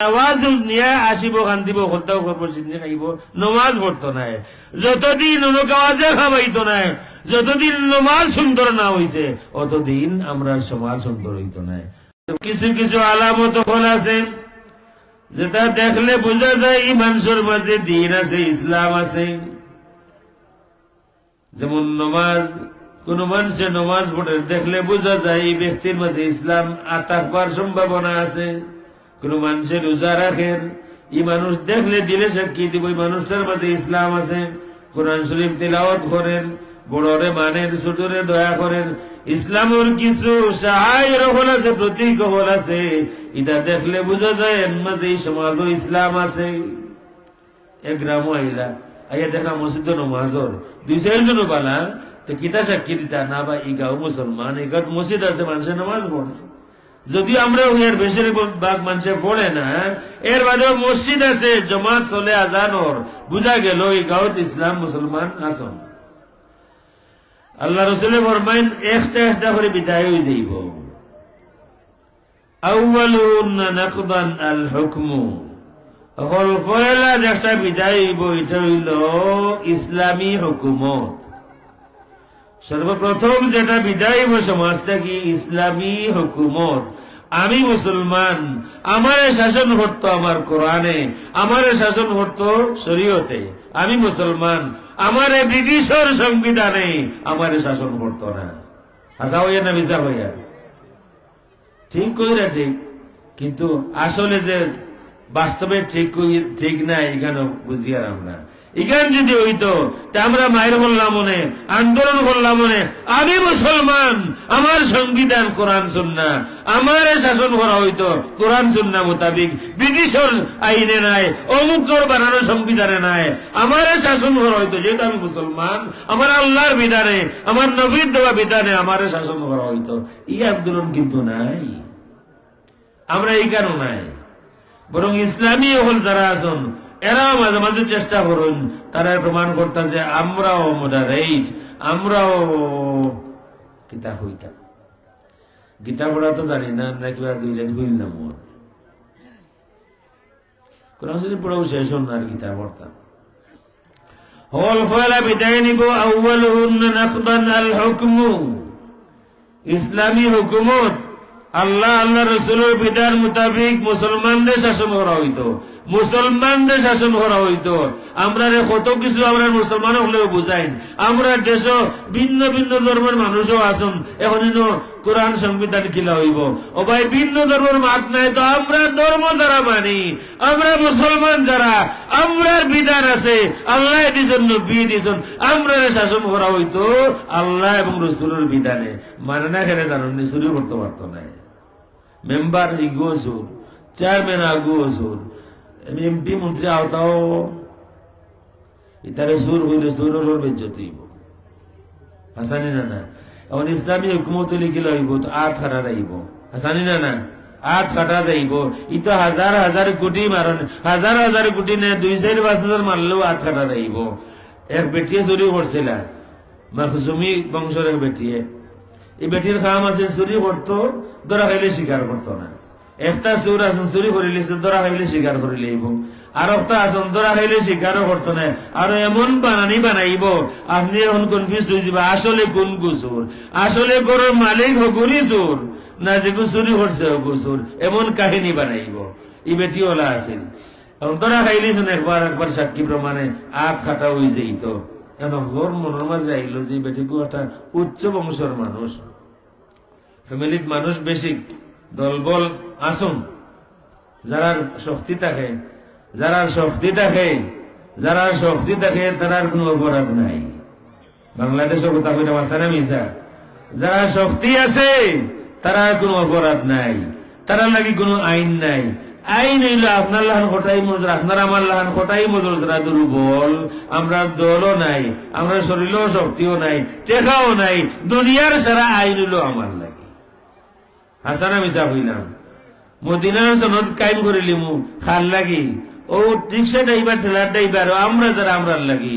আওয়াজ নিয়ে আসিব, কান্দিব খাইব নমাজ পড়তো যতদিন খাবাইতো যতদিন নমাজ সুন্দর না হইছে আমরা সমাজ সুন্দর হইতো কিছু কিছু আলামত আছে, যেটা দেখলে বোঝা যায় এই মানুষের মাঝে দিন আছে ইসলাম আছে। যেমন নমাজ, কোন মানুষের নমাজ পড়ে দেখলে বোঝা যায় এই ব্যক্তির মাঝে ইসলাম থাকবার সম্ভাবনা আছে। কোন মানুষের রোজা রাখেন এই মানুষ দেখলে দিলে সাক্ষী দিব, এই মানুষটার মাঝে ইসলাম আছে। কোরআন শরীফ তেলাওয়াত করেন, বড়রে মানেন ছোটরে দয়া করেন। ইসলামের কিছু আছে, প্রতীক হল আছে। এটা দেখলে বোঝা যায় সমাজও ইসলাম আছে। এক গ্রাম আইলা আইয়া দেখা মসজিদ নমাজর। দুই চারজন বালা, তো কিতা সাক্ষী দিতা? না বা ই গাও মুসলমান, এই মসজিদ আছে, মানুষের নামাজ পড়ে। যদিও আমরা এর বেশির ভাগ পড়ে না, এর বাদেও মসজিদ আছে, জমাত চলে আজানর। বুঝা গেল এই গাঁত ইসলাম মুসলমান আসন। আল্লাহ রসুলে ফরমাইন, একটা একটা করে বিদায় হয়ে যাইব। আল হুকমু ফয়লা একটা বিদায় হইব, এটা ইসলামী হুকুমত। সর্বপ্রথম যেটা বিদায় সমাজ থেকে, ইসলামী হুকুমত। আমি মুসলমান, আমার শাসন করতো আমার কোরআনে, আমার শাসন করতো শরীয়তে। আমি মুসলমান, আমার ব্রিটিশের সংবিধানে আমার শাসন করতো না। আশা হইয়া না বিচার হইয়া? ঠিক কইরা ঠিক, কিন্তু আসলে যে বাস্তবে ঠিক কই- ঠিক না এখানে বুঝি আর আমরা। এখান যদি হইতো আমরা মায়ের বললাম মনে, আন্দোলন করলাম মনে, আমি মুসলমান, আমার সংবিধান কোরআন সুন্না, আমার শাসন করা হইতো, কোরআন সুন্না মোতাবিক, ব্রিটিশের আইনে নাই অমুকর বানানো সংবিধানে নাই, আমার শাসন করা হইতো, যেহেতু আমি মুসলমান, আমার আল্লাহর বিধানে, আমার নবীর দেওয়া বিধানে আমার শাসন করা হইতো। এই আন্দোলন কিন্তু নাই। আমরা এই কেন নাই। বরং ইসলামী হল যারা আছেন এরাও মাঝে মাঝে চেষ্টা করুন, তারা প্রমাণ করতে যে আমরাও মডারেট আমরাও কিতা হইতাম গীতা পড়া তো জানি না না কিবা দুই লাইন হইলাম গীতা মুসলমানদের শাসন করা হইতো। মুসলমানদের শাসন করা হইতো। আমরা কত কিছু আমরা মুসলমান হলেও বুঝাই আমরা দেশ ভিন্ন ভিন্ন ধর্মের মানুষও আসুন এখন কোরআন সংবিধান কিলা হইব। ও ভাই, ভিন্ন ধর্মের মাত নাই তো আমরা ধর্ম যারা মানি, আমরা মুসলমান যারা, আমরার বিধান আছে, আল্লাহ দিছেন, নবী দিছেন, আমরা শাসন করা হইতো আল্লাহ এবং রসুলের বিধানে। মানে না খেলে জানুন চুরি করতে পারতো না মেম্বার ইগো চেয়ারম্যান আগু সুর এমপি মন্ত্রী আওতাও ইতারে সুর হইলে সুর হলোর বেজ্জতি হাসানি না না এখন ইসলামী হুকুমত লিখিল হইব তো আট খাটা যাইব। হাসানি না না আট খাটা যাইব। ইতো হাজার হাজার কোটি মারন হাজার হাজার কোটি নে দুই চার পাঁচ হাজার মারলেও আট খাটা যাইব। এক বেটিয়ে চুরি করছিল, মাখজুমি বংশের এক বেটিয়ে। এই বেটির খাম আছে চুরি করতো ধরা খাইলে স্বীকার করতো না। একটা চোর আসন চুরি করিলে ধরা খাইলে স্বীকার করিলে এবং আর একটা আসন ধরা খাইলে স্বীকারও করতো না। আর এমন বানানি বানাইব, আপনি এখন কনফিউজ হয়ে যাবে আসলে কোন গু চোর আসলে গরুর মালিক হগুনি চোর। না যে চুরি করছে হগু এমন কাহিনী বানাইব। এই বেটি ওলা আছিল। এখন ধরা শুন, একবার একবার সাক্ষী প্রমাণে আখ খাটা হয়ে যাইত। এখন ঘর মনের মাঝে আইলো যে বেটিগু একটা উচ্চ বংশের মানুষ। ফ্যামিলিত মানুষ বেশি। দলবল আসুন। যারা শক্তি থাকে যারা শক্তি থাকে যারা শক্তি থাকে তার কোনো অপরাধ নাই। বাংলাদেশের কথা মিশা যারা শক্তি আছে তারা কোনো অপরাধ নাই। তারা লাগি কোনো আইন নাই। আইন হইল আপনার লাহান খটাই মজুর, আপনার আমার লাহান খটাই মজুর, যারা দুর্বল। আমরা দলও নাই, আমরা শরীরেও শক্তিও নাই, টেকাও নাই। দুনিয়ার সারা আইন হইল আমার লাগে হাসানা মিশা হইলাম মদিনার সনদ কায়েম করে লিমু খাল লাগি। ও রিক্সা ড্রাইভার ঠেলার ড্রাইভার আমরা যারা লাগি।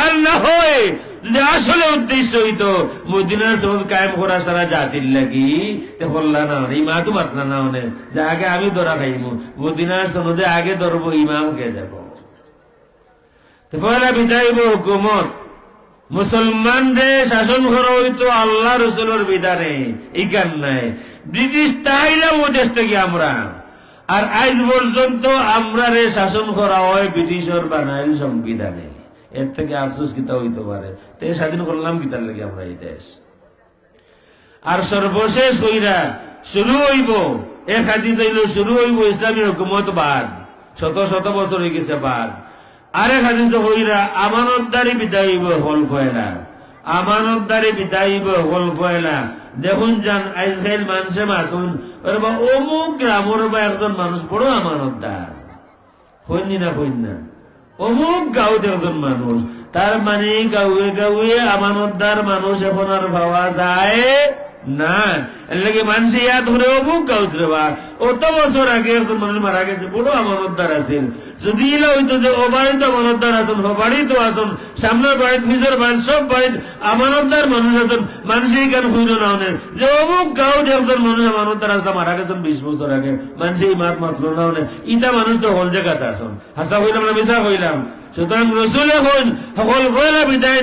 আর না হয় যদি আসলে উদ্দেশ্য সনদ কায়েম করা সারা জাতির লাগি, তে হল্লা না তো মাতলা না হনে, যে আগে আমি ধরা খাইমু, মদিনার সনদে আগে ধরবো ইমামকে দেব পয়লা বিদায়ব হুকুমত। মুসলমানরে শাসন করা হইতো আল্লাহ রসুলের বিধানে ইকান নাই ব্রিটিশ তাইলাম ও দেশ থেকে আমরা। আর আজ পর্যন্ত আমরা রে শাসন করা হয় ব্রিটিশের বানাইল সংবিধানে। এর থেকে আফসোস কিতা হইতে পারে? তে স্বাধীন করলাম কিতার লাগে আমরা এই দেশ? আর সর্বশেষ হইরা শুরু হইব এক হাদিস হইল শুরু হইব ইসলামী হুকুমত বাদ। শত শত বছর হয়ে গেছে বাদ। আরেক হাদিস হইরা, আমানতদারি বিদায় হইব হল ফয়লা। আমানতদারি বিদায় হইব হল ফয়লা। দেখুন যান আইজখাইল মানুষে মাতুন ওর অমুক গ্রামের বা একজন মানুষ, বড় আমানতদার। হইনি না হইন না। অমুক গাঁওতে একজন মানুষ, তার মানে গাঁয়ে গাঁয়ে আমানতদার মানুষ এখন আর পাওয়া যায় না। এর লাগে মানুষ ইয়া ধরে অমুক গাঁও বা অত বছর আগে একজন মানুষ মারা গেছে, বড় আছেন। যদি হইতো যে আছেন সামনের সব মানুষ আছেন গান হইল না যে অমুক গাঁও একজন মানুষ আসলে মারা গেছেন বিশ বছর আগে মাত মাত্র না ইটা মানুষ তো হল জায়গাতে হাসা হইলাম না মিশা হইলাম? সুতরাং সকল বিদায়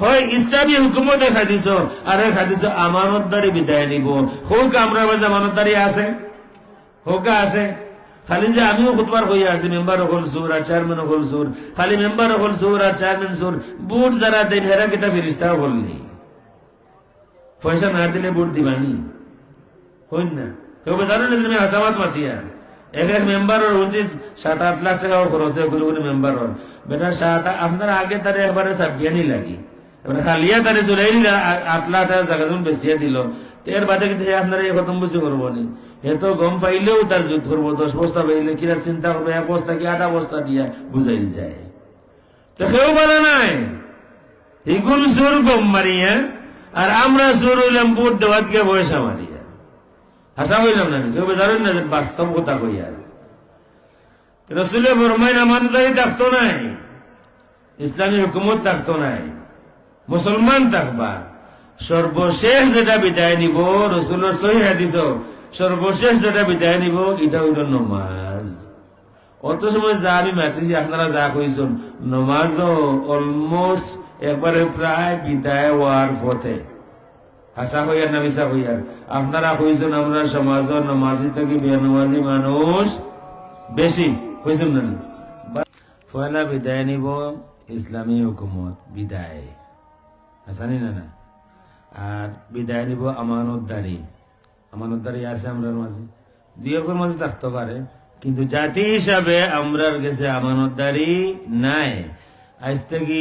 হয় ইসলামী হুকুমত দেখা দিছ আর দেখা দিছ আমানতদারি বিদায় নিব। হোক, আমরা আমানতদারি আছে। হোকা আছে। খালি যে আমিও খুতবার হয়ে আছি, মেম্বার হল সুর আর চেয়ারম্যান হল সুর খালি মেম্বার হল সুর আর চেয়ারম্যান সুর বুট যারা দেন, হেরা কিতা ফিরিস্তা হলনি পয়সা না দিলে বুট দিবানি। হইন না। কেউ জানো না, তুমি হাসামাত মাতিয়া। এক এক মেম্বার উনত্রিশ সাত আট লাখ টাকাও খরচ হয়, কোনো কোনো মেম্বার বেটা, সাত আপনার আগে তারে একবারে সাবিয়ানি লাগি। এবারে খালিয়া তারে দিল আট লাখ টাকা জায়গা যখন বেশিয়া দিল। এর বাদে কিন্তু আপনারা এই খতম বুঝে করব নি। হে তো গম পাইলেও তার যুদ্ধ করব, দশ বস্তা পাইলে কিনা চিন্তা করব, এক বস্তা কি আধা বস্তা দিয়া বুঝাই যায়। তো কেউ বলে নাই ইগুল সুর গম মারিয়া, আর আমরা সুর হইলাম বুট দেওয়াত গিয়ে পয়সা মারিয়া। হাসা হইলাম না কেউ জানেন না বাস্তব কথা কইয়া রসুলের ফরমাইন, আমানদারি থাকতো নাই, ইসলামী হুকুমত থাকতো নাই, মুসলমান থাকবা। সর্বশেষ যেটা বিদায় নিব হাদিস সর্বশেষ যেটা বিদায় নিব, এটা হইল নমাজ। অত সময় যা আমি মাতিছি, আপনারা যা কইছেন, নমাজও অলমোস্ট একবারে প্রায় বিদায় হওয়ার পথে। হাসা হইয়ার না মিশা হইয়ার আপনারা কইছেন, আমরা সমাজ নমাজি থেকে বেনমাজি মানুষ বেশি, কইছেন না? পয়লা বিদায় নিব, ইসলামী হুকুমত, বিদায়। হাসানি না না? আর বিদায় নিব আমানতদারি। আমানতদারি আছে আমরার মাঝে। দুই একর মাঝে থাকতে পারে, কিন্তু জাতি হিসাবে আমরার গেছে আমানতদারি নাই। আজ থেকে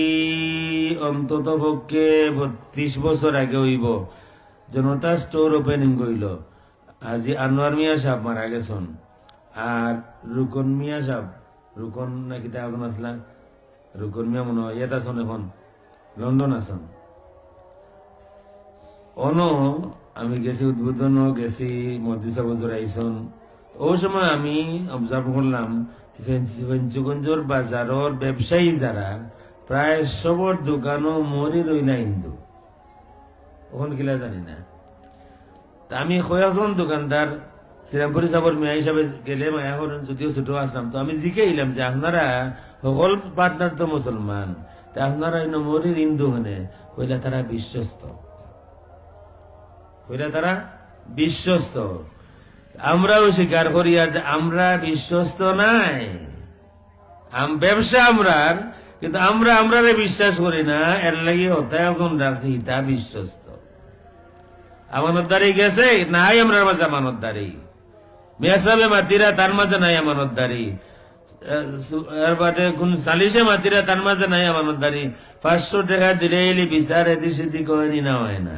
অন্তত পক্ষে বত্রিশ বছর আগে হইব। জনতা স্টোর ওপেনিং করিল। আজি আনোয়ার মিয়া সাহেব মারা গেছন। আর রুকন মিয়া সাহেব, রুকন নাকি তা এখন আসলা রুকন মিয়া মনে হয়, ইয়াত আসন এখন। লন্ডন আসন অন, আমি গেছি উদ্বোধন, গেছি মদিসা বজর আইসন ওই সময় আমি অবজার্ভ করলাম পঞ্চগঞ্জর বাজারর ব্যবসায়ী যারা, প্রায় সবর দোকানও মরি রই না হিন্দু ওখান গিলা জানি না। তা আমি কয়েকজন দোকানদার? শ্রীরামপুরি সাবর মেয়া হিসাবে গেলে মায়া হরেন যদিও ছোট আসলাম তো আমি জিকে এলাম যে আপনারা সকল পার্টনার তো মুসলমান তা আপনারা মরির হিন্দু হনে, কইলা তারা বিশ্বস্ত। কইলা তারা বিশ্বস্ত। আমরাও স্বীকার করি আর যে আমরা বিশ্বস্ত নাই। ব্যবসা আমরার, কিন্তু আমরা আমরারে বিশ্বাস করি না, এর লাগে হতে একজন রাখছি ইতা বিশ্বস্ত। আমানতদারি গেছে, নাই আমরা মাঝে আমানতদারি। মেসাবে মাতিরা তার মাঝে নাই আমানতদারি। এর মাতিরা তার মাঝে নাই আমানতদারি। পাঁচশো টাকা দিলে বিচার এদি সেদি কয়নি না হয় না।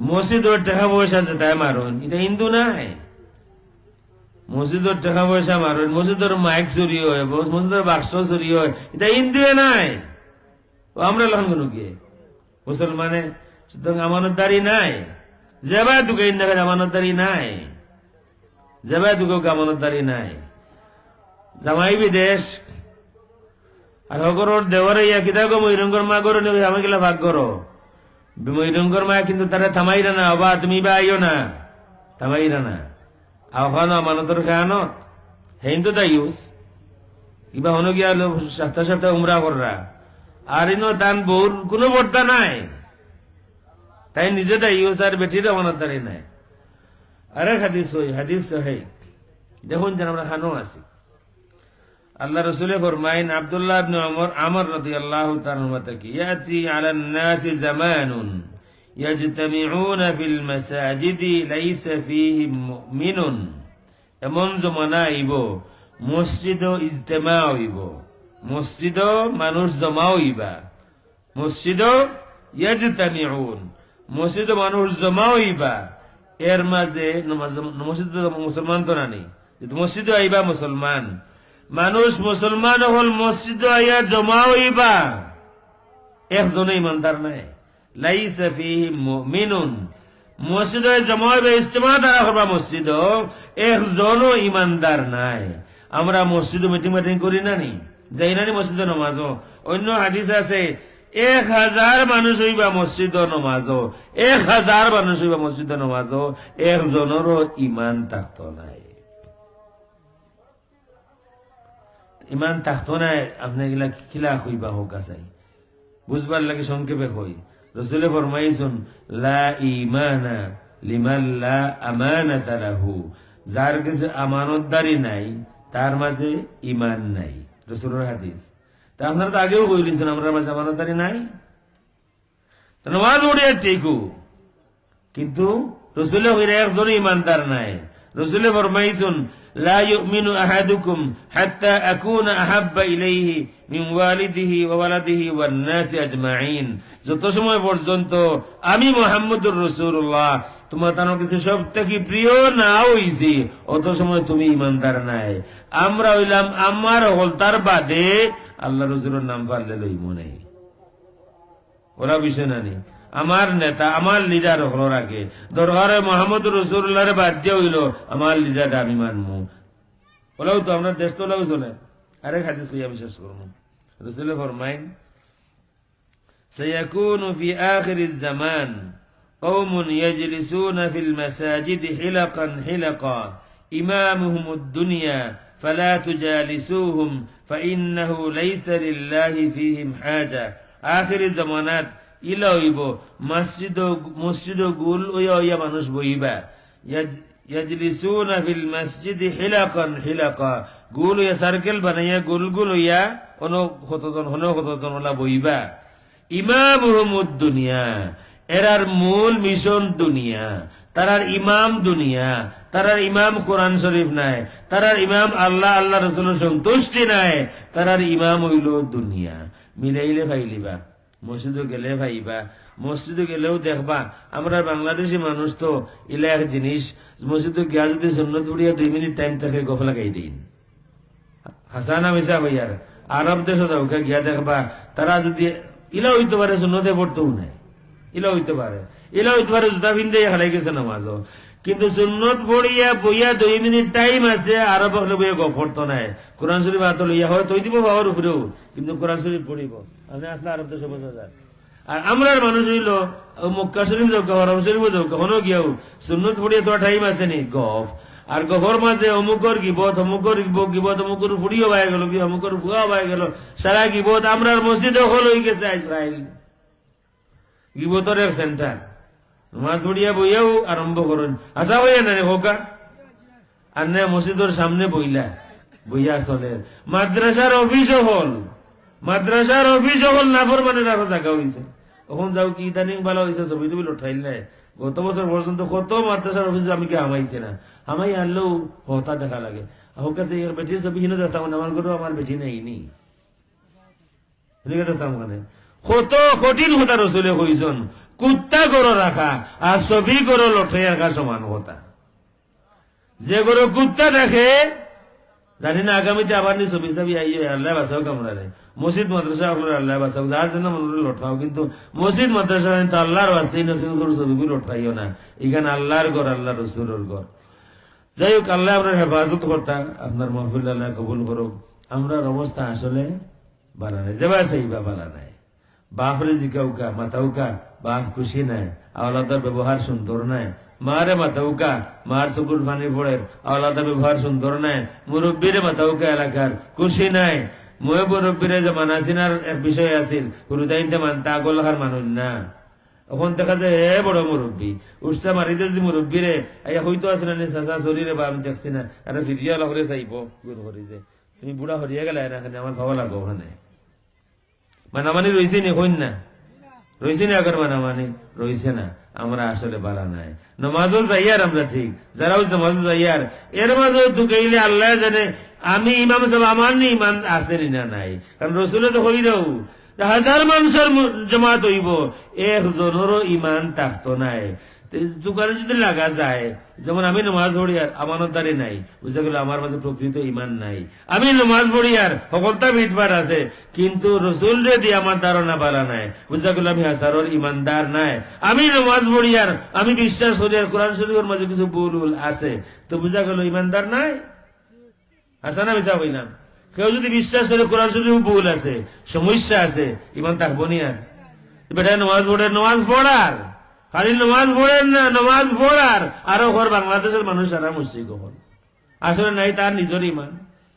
মসজিদর টাকা পয়সা আছে, তাই মারুন। এটা হিন্দু নাই। মসজিদর টাকা পয়সা মারুন। মসজিদর মাইক চুরি হয় মসজিদর বাক্স চুরি হয়। এটা হিন্দুয়ে নাই। আমরা লহন কোনো গিয়ে মুসলমানে, সুতরাং আমানতদারি নাই। যেবাই তোকে ইন্দাকে আমানতদারি নাই। যেবাই তোকে আমানতদারি নাই। জামাই বিদেশ। আর হগরর দেওয়ারে ইয়া কিতা গো মহিরঙ্গর মা গরো নেবে আমি ভাগ করো। মহিরঙ্গর মা কিন্তু তারা থামাইরা না, অবা তুমি বা আইও না। থামাইরা না। আহ্বান আমানতর খেয়ানত। হেইন তো তাই ইউস কিবা হনো গিয়া সপ্তাহ সপ্তাহ উমরা কররা আর ইনো তান বউর কোনো বর্তা নাই। তাই নিজে তাই ইউস আর বেঠির আমানতদারি নাই। আরে হাদিস হই হাদিস হই দেখুন যেন আমরা খানো আছি। আল্লাহ রসুলে ফরমাইন আব্দুল্লাহ ইবনে ওমর আমর রাদিয়াল্লাহু তাআলা মতে কি ইয়াতি আলান নাসি জামানুন ইয়াজতামিউনা ফিল মাসাজিদি এমন জমানা আইব, মসজিদ ইজতেমা হইব মসজিদ মানুষ জমা হইবা মসজিদ ইয়াজতামিউন, মসজিদ মানুষ জমা হইবা এর মাঝে মসজিদ মুসলমান তো নানি মসজিদ আইবা মুসলমান। মানুষ মুসলমান হল মসজিদ আইয়া জমা হইবা। একজনে ইমানদার নাই। লাইসা ফিহি মুমিনুন। জমা হইবা ইস্তেমা দ্বারা করবা মসজিদ। একজনও ইমানদার নাই। আমরা মসজিদ মিটিং মিটিং করি না নি? যাই না নি মসজিদ নমাজ অন্য হাদিস আছে, এক হাজার মানুষ হইবা মসজিদ নমাজ এক হাজার মানুষ হইবা মসজিদ নমাজ একজনেরও ইমান থাকতো নাই। ইমান থাকতো না আপনি এগুলা কিলা হইবা হোক আসাই বুঝবার লাগে সংক্ষেপে হই রসুলে ফরমাইছুন, লা ইমানা লিমান লা আমানাতা যার কাছে আমানতদারি নাই, তার মাঝে ইমান নাই। রসুলের হাদিস। তা আপনারা তো আগেও কইলিছেন আমরা মাঝে আমানতদারি নাই? নামাজ উড়িয়ে ঠিকু কিন্তু রসুলে হইলে একজন ইমানদার নাই। রসুলে ফরমাইছুন لا يؤمن أحدكم حتى أكون أحب إليه من والده وولده والناس أجمعين যত সময় পর্যন্ত আমি মোহাম্মদুর রসুল্লাহ তোমার তার কাছে সব থেকে প্রিয় না হইছি অত সময় তুমি ইমানদার নাই আমরা হইলাম আমার হলতার বাদে আল্লাহ রসুলের নাম পারলে লইব নাই ওরা বিষয় না নেই আমার নেতা আমার লিডার হলো রাখে দরবারে মোহাম্মদ রসুল্লাহরে বাদ দিয়ে হইল আমার লিডার আমি মানমু ওলাও তো আপনার দেশ তো ওলাও চলে আরেক হাদিস কইয়া বিশ্বাস করবো রসুল ফরমাইন سيكون في آخر الزمان قوم يجلسون في المساجد حلقا حلقا إمامهم الدنيا فلا تجالسوهم فإنه ليس لله فيهم حاجة آخر الزمانات ইলা হইব মসজিদ মসজিদ গুল ওয়া ওয়া মানুষ বইবা। ইয়াজলিসুনা ফিল মসজিদ হিলাকান, হিলাকা। গুল ইয়া সার্কেল বানাইয়া, গুল গুল ইয়া অন হতজন হন হতজন ওলা বইবা। ইমামুহুমুদ দুনিয়া, এরার মূল মিশন দুনিয়া। তারার ইমাম দুনিয়া, তারার ইমাম কোরআন শরীফ নাই, তারার ইমাম আল্লাহ আল্লাহ রসুলের সন্তুষ্টি নাই, তারার ইমাম হইল দুনিয়া। মিলাইলে ফাইলিবা। মসজিদে গেলে ভাইবা, মসজিদে গেলেও দেখবা, আমরা বাংলাদেশি মানুষ তো, ইলা এক জিনিস, মসজিদে গিয়া যদি সন্ন্যত ফুড়িয়া দুই মিনিট টাইম থাকে গফলা গাই দিন। হাসানা মিশা ভাইয়ার আরব দেশ ওকে গিয়া দেখবা, তারা যদি, ইলা হইতে পারে সন্ন্যতে পড়তেও নাই। ইলা হইতে পারে। ইলা হইতে পারে, জুতা ফিন্দে হালাই গেছে নামাজ কিন্তু সুন্নত পড়িয়া বইয়া দুই মিনিট টাইম আছে আরব হলে বইয়া গফর তো নাই। কোরআন শরীফ হাত লইয়া হয় তৈ দিব বাবার উপরেও, কিন্তু কোরআন শরীফ পড়িব। আপনি আসলে আরব দেশে বোঝা যায়। আর আমরার মানুষ হইল মক্কা শরীফ যাও হরম শরীফ যাও, কখনো গিয়াও, সুন্নত পড়িয়া তো টাইম আছে নি, গফ। আর গফর মাঝে অমুকর গিবত অমুকর গিবত অমুকর ফুড়িও বাই গেল কি অমুকর ফুয়া বাই গেল, সারা গিবত আমরার মসজিদে হল হয়ে গেছে ইসরায়েল গিবতর এক সেন্টার নামাজ পড়িয়া বইয়াও আরম্ভ করুন আসা বইয়া না হোকা আর না মসজিদর সামনে বইলা। বইয়া চলে। মাদ্রাসার অফিস হল। মাদ্রাসার অফিস হল নাফর মানে আরও জায়গা হয়েছে এখন যাও, কি ইদানিং ভালো হয়েছে ছবি টবি উঠাইল নাই। গত বছর পর্যন্ত কত মাদ্রাসার অফিস আমি কি হামাইছে না। হামাই আনলেও হতা দেখা লাগে। হোক কাছে বেটির ছবি হিনে দেখতাম আমার ঘরেও আমার বেটি নাই নি। মানে। কত কঠিন হতা রসুলে কইজন কুত্তা গরো রাখা আর ছবি গরো লঠে রাখা সমান কথা। যে গরো কুত্তা দেখে, জানি না আগামীতে আবার নি ছবি ছবি আইয়ে আল্লাহ বাঁচাও কামড়ারে মসজিদ, মাদ্রাসা আপনার আল্লাহ বাঁচাও। যার জন্য মনে লঠাও, কিন্তু মসজিদ, মাদ্রাসা তো আল্লাহর বাস্তেই না করে ছবিগুলো লঠাইও না। এখানে আল্লাহর ঘর আল্লাহ রসুলের ঘর যাই হোক, আল্লাহ আপনার হেফাজত করতা আপনার মহফিল আল্লাহ কবুল করুক আমরার অবস্থা আসলে বালা নাই যেবা চাইবা বালা নাই। বাপরে জিকাউকা মাতাউকা বাপ খুশি নাই, আওলাদার ব্যবহার সুন্দর নাই। মারে মাতাউকা মার চকুর পানি পড়ে, আওলাদার ব্যবহার সুন্দর নাই। মুরব্বীরে মাতাউকা এলাকার খুশি নাই। মই মুরব্বীরে যে মানাসিনার এক বিষয় আছিল হুরুদাইনতে মান তাগল হার মানুষ না। এখন দেখা যায় হে বড় মুরব্বী। উৎসাহ মারিতে যদি মুরব্বী রে আইয়া হইতো আছে না চাচা শরীরে বা আমি দেখছি না। আরে ফিরিয়া লগরে চাইব গুণ করি যে তুমি বুড়া হরিয়া গেলে না আমার ভাবা লাগো ওখানে মানামানি রয়েছে নি হইন না? রয়েছে না আগর মানামানি? রয়েছে না। আমরা আসলে বালা নাই। নমাজও যাইয়ার আমরা ঠিক। যারা নমাজও যাইয়ার এর মাঝে ঢুকাইলে আল্লাহ জানে আমি ইমাম সাহেব, আমার নি ইমান আছে নি নাই। কারণ রসুলে তো হইরাও হাজার মানুষের জমাত হইব। একজনেরও ইমান থাকতো নাই। দোকানে যদি লাগা যায়, যেমন আমি নমাজ পড়ি আর আমানতদারি নাই, বুঝা গেল আমার মাঝে প্রকৃত ইমান নাই। আমি নমাজ পড়ি আর সকলটা মিটবার আছে, কিন্তু রসুল রে দিয়ে আমার ধারণা বাড়া নাই, বুঝা গেল আমি হাসারর ইমানদার নাই। আমি নমাজ পড়ি আর আমি বিশ্বাস করি আর কোরআন শরীফের মাঝে কিছু ভুল উল আছে, তো বুঝা গেল ইমানদার নাই? আছে না বিচা হইলাম কেউ যদি বিশ্বাস করে কোরআন শরীফ ভুল আছে, সমস্যা আছে ইমান থাকব নি আর? বেটা নমাজ পড়ে, নমাজ পড়ার। খালি নমাজ পড়েন না, নমাজ পড়ার আরও। ঘর বাংলাদেশের মানুষ সারা মুসিক হল আসলে নাই, তার নিজের ইমান।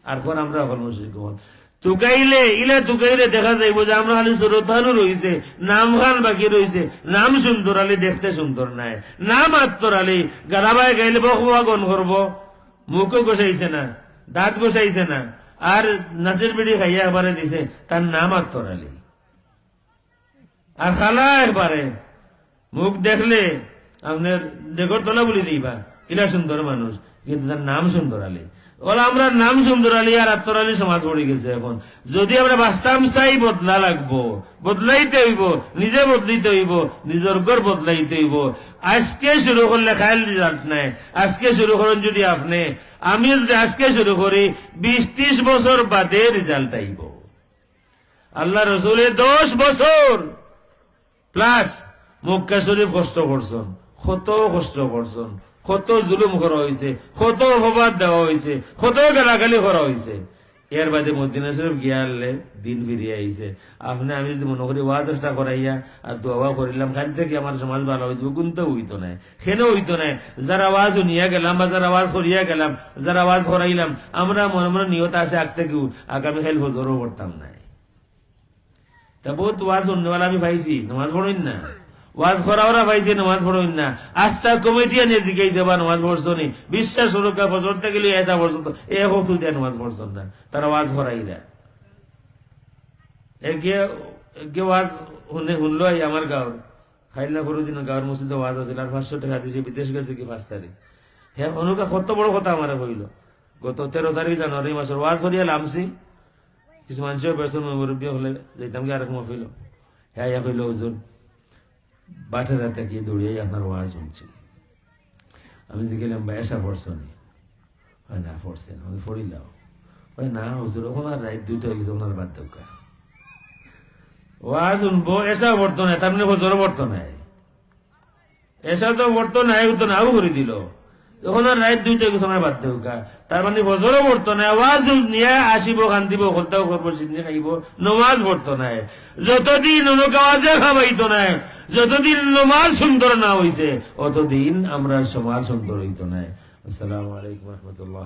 আর পর আমরা হল মুসিক হল তুকাইলে, ইলে তুকাইলে দেখা যাইব যে আমরা খালি সুরতানও রয়েছে নাম খান বাকি রয়েছে নাম সুন্দর আলী, দেখতে সুন্দর নাই। নাম আত্মর আলী গালাবাই গাইলে বকবা গণ করব। মুখও গোসাইছে না, দাঁত গোসাইছে না। আর নাসির বিড়ি খাইয়া একবারে দিছে, তার নাম আত্মর আলী। আর খালা একবারে। মুখ দেখলে আপনার ডেকর তলা বলি দিবা ইলা সুন্দর মানুষ, কিন্তু তার নাম সুন্দর আলী। ওলা আমরা নাম সুন্দর আলী আর আত্মর আলী সমাজ পড়ে গেছে এখন। যদি আমরা বাস্তাম চাই বদলা লাগবো। বদলাইতে হইব, নিজে বদলিতে হইব, নিজের ঘর বদলাইতে হইব। আজকে শুরু করলে খাইল রেজাল্ট নাই। আজকে শুরু করেন যদি আপনি। আমি যদি আজকে শুরু করি বিশ ত্রিশ বছর বাদে রেজাল্ট আইব। আল্লাহ রসুলের দশ বছর, প্লাস মক্কা শরীফ কষ্ট করছেন কত কষ্ট করছেন কত জুলুম করা হয়েছে কত অপবাদ দেওয়া হয়েছে কত গালাগালি করা হয়েছে এর বাদে মদিনা শরীফ গিয়ালে দিন ফিরিয়ে আইছে। আপনি, আমি যদি মনে করি ওয়াজ চেষ্টা করাইয়া আর দোয়া করিলাম, খালি থেকে আমার সমাজ ভালো হয়েছে কিন্তু হইতো নাই। সেনে হইতো নাই। যারা আওয়াজ শুনিয়া গেলাম বা যারা আওয়াজ করিয়া গেলাম, যারা আওয়াজ করাইলাম, আমরা মনে মনে নিয়ত আছে আগ থেকেও আগামী খেল বছরও করতাম নাই। তা বহুত ওয়াজ অন্যওয়ালা আমি পাইছি, নামাজ পড়ইন না। ওয়াজ করাওরা পাইছে নামাজ পড়ইন না। আস্থা কমিটি আনে জিজ্ঞাসা বা নামাজ পড়ছো নি। বিশ্বাস সুরক্ষা থেকে লিয়ে আসা পর্যন্ত এ হোক তুই নামাজ পড়ছো না। তারা ওয়াজ করাই না। একে ওয়াজ শুনে শুনলো এই আমার গাঁর খাইলা দিন গাঁর মসজিদে ওয়াজ আছে, আর পাঁচশো টাকা দিছে, বিদেশ গেছে কি পাঁচ তারিখ। হ্যাঁ অনুকা কত বড় কথা আমার হইল গত তেরো তারিখ জানুয়ারি মাসের ওয়াজ করিয়া লামছি। কিছু মানুষের পেছন মুরব্বী হলে যেতাম কি আরেক মফিল হ্যাঁ ইয়া কইল, হুজুর বাটের রাতে গিয়ে দৌড়িয়ে আপনার ওয়াজ শুনছি। আমি যে গেলাম বা এসা পড়ছো নি? হয় না পড়ছেন আমি পড়িলাম। হয় না, হুজুর আর রাত দুইটা হয়ে গেছে, ওনার দেওয়া ওয়াজ শুনব, এসা পড়তো না তার মানে হুজুরও পড়তো না এসা তো পড়তো তো নাও করে দিল। তখন আর রাত দুইটা বাধ্য তার মানে পড়তো না আওয়াজ নিয়ে আসিব করব সিন্দি খাইব, নমাজ পড়তো না। যতদিন অনুক আওয়াজে খাবাইতো না, যতদিন নমাজ সুন্দর না হইছে, অতদিন আমরা সমাজ সুন্দর হইতো না। আসসালামু আলাইকুম রহমতুল্লাহ